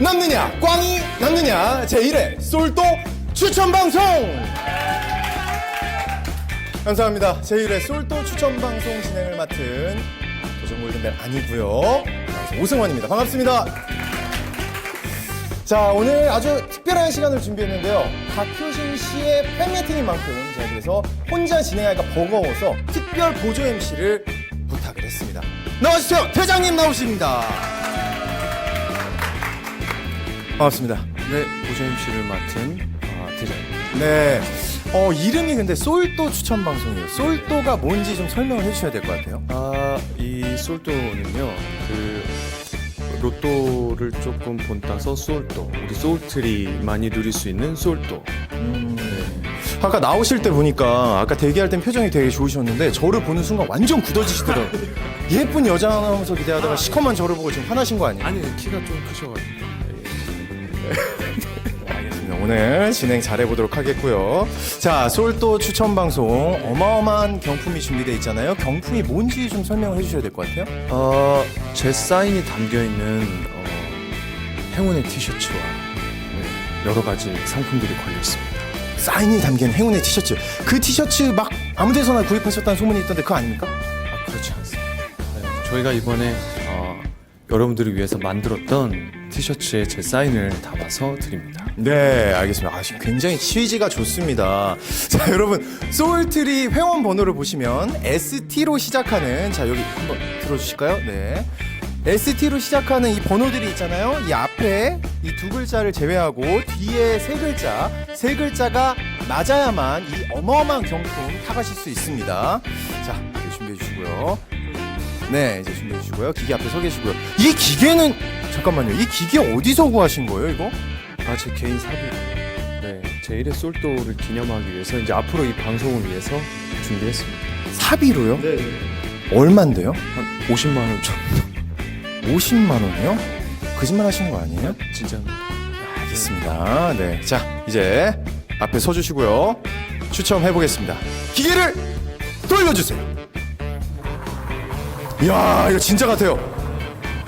남느냐? 꽝이 남느냐? 제1회 솔도 추천 방송! 감사합니다. 제1회 솔도 추천 방송 진행을 맡은 도전 골든벨 아니고요. 오승환입니다. 반갑습니다. 자 오늘 아주 특별한 시간을 준비했는데요. 박효신 씨의 팬미팅인 만큼 제가 그래서 혼자 진행하기가 버거워서 특별 보조 MC를 부탁을 했습니다. 나와주세요. 대장님 나오십니다 반갑습니다 네, 보조 MC를 맡은 아, 대장입니다. 네. 어, 이름이 근데 솔도 추천 방송이에요. 솔도가 뭔지 좀 설명을 해주셔야 될 것 같아요. 아, 이 솔도는요, 그 로또를 조금 본따서 솔도, 우리 소울트리 많이 누릴 수 있는 솔도. 아까 나오실 때 보니까 아까 대기할 땐 표정이 되게 좋으셨는데 저를 보는 순간 완전 굳어지시더라고요. 예쁜 여자 아나운서 기대하다가 시커먼 저를 보고 지금 화나신 거 아니에요? 아니, 키가 좀 크셔가지고. 알겠습니다. 오늘 진행 잘해보도록 하겠고요. 자, 솔도 추천 방송 어마어마한 경품이 준비되어 있잖아요. 경품이 뭔지 좀 설명을 해주셔야 될 것 같아요. 어, 제 사인이 담겨 있는 어, 행운의 티셔츠와 네, 여러 가지 상품들이 걸려 있습니다. 사인이 담긴 행운의 티셔츠. 그 티셔츠 막 아무데서나 구입하셨다는 소문이 있던데 그거 아닙니까? 아, 그렇지 않습니다. 네, 저희가 이번에 어, 여러분들을 위해서 만들었던 티셔츠에 제 사인을 담아서 드립니다. 네, 알겠습니다. 아, 굉장히 취지가 좋습니다. 자, 여러분, 소울트리 회원 번호를 보시면 ST로 시작하는 자, 여기 한번 들어 주실까요? 네. ST로 시작하는 이 번호들이 있잖아요. 이 앞에 이 두 글자를 제외하고 뒤에 세 글자, 세 글자가 맞아야만 이 어마어마한 경품 타가실 수 있습니다. 자, 준비해 주시고요. 네, 이제 준비해 주시고요. 기계 앞에 서 계시고요. 이 기계는 잠깐만요. 이 기계 어디서 구하신 거예요, 이거? 아, 제 개인 사비로. 네, 제 1회 솔도를 기념하기 위해서 이제 앞으로 이 방송을 위해서 준비했습니다. 사비로요? 네. 얼만데요? 한 50만 원 정도. 50만 원이요? 거짓말 하시는 거 아니에요? 진짜. 알겠습니다. 네. 자, 이제 앞에 서 주시고요. 추첨해 보겠습니다. 기계를 돌려 주세요. 이야, 이거 진짜 같아요.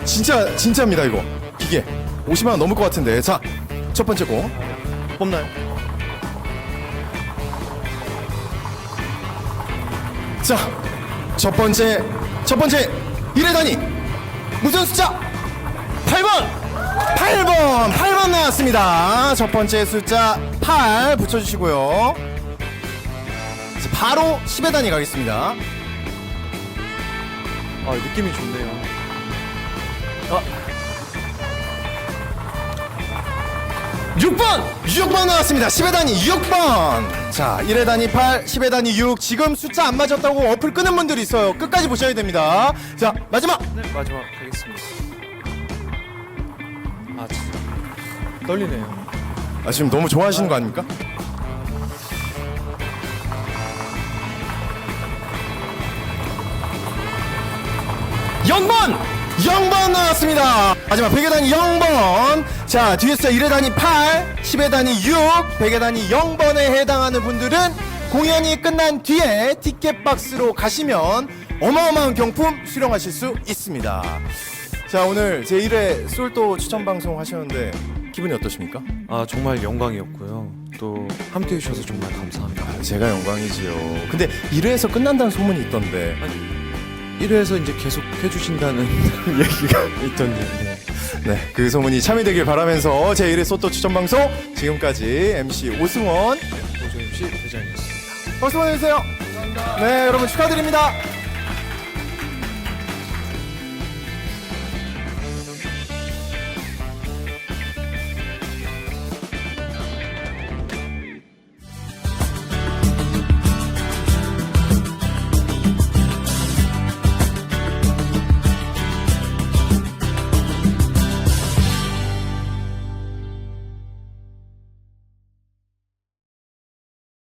진짜 진짜입니다, 이거. 기계. 50만 원 넘을 것 같은데. 자, 첫 번째 거. 뽑나요? 자, 첫 번째 첫 번째 일회 단위 무슨 숫자? 8번! 8번! 8번 나왔습니다. 첫 번째 숫자 8 붙여주시고요. 바로 10의 단위 가겠습니다. 아, 느낌이 좋네요. 6번! 6번 나왔습니다. 10의 단위 6번! 자, 1의 단위 8, 10의 단위 6. 지금 숫자 안 맞았다고 어플 끄는 분들이 있어요. 끝까지 보셔야 됩니다. 자, 마지막! 네, 마지막 하겠습니다. 아, 진짜. 떨리네요. 아, 지금 너무 좋아하시는 거 아닙니까? 영번 0번 나왔습니다. 마지막 100의 단위 0번. 자, 뒤에 숫자 1의 단위 8, 10의 단위 6, 100의 단위 0번에 해당하는 분들은 공연이 끝난 뒤에 티켓 박스로 가시면 어마어마한 경품 수령하실 수 있습니다. 자, 오늘 제 1회 솔도 추천 방송 하셨는데 기분이 어떠십니까? 아, 정말 영광이었고요. 또 함께 해주셔서 정말 감사합니다. 제가 영광이지요. 근데 1회에서 끝난다는 소문이 있던데. 1회에서 이제 계속 해주신다는 얘기가 있던데. 네. 네, 그 소문이 참여되길 바라면서 제 1회 소또 추천 방송 지금까지 MC 오승원 보조 MC 대장이었습니다. 박수 보내주세요. 네, 여러분 축하드립니다.